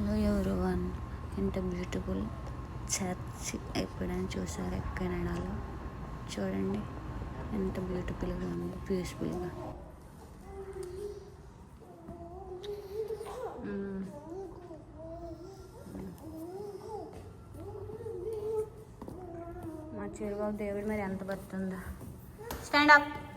Hello ఎవరు one ఎంత beautiful church ఎప్పుడైనా చూసారా? కెనడాలో. చూడండి. ఎంత బ్యూటిఫుల్గా ఉంది. పీస్ఫుల్గా మా చిరుబాబు దేవుడు మరి ఎంత పడుతుందా స్టాండ్ అప్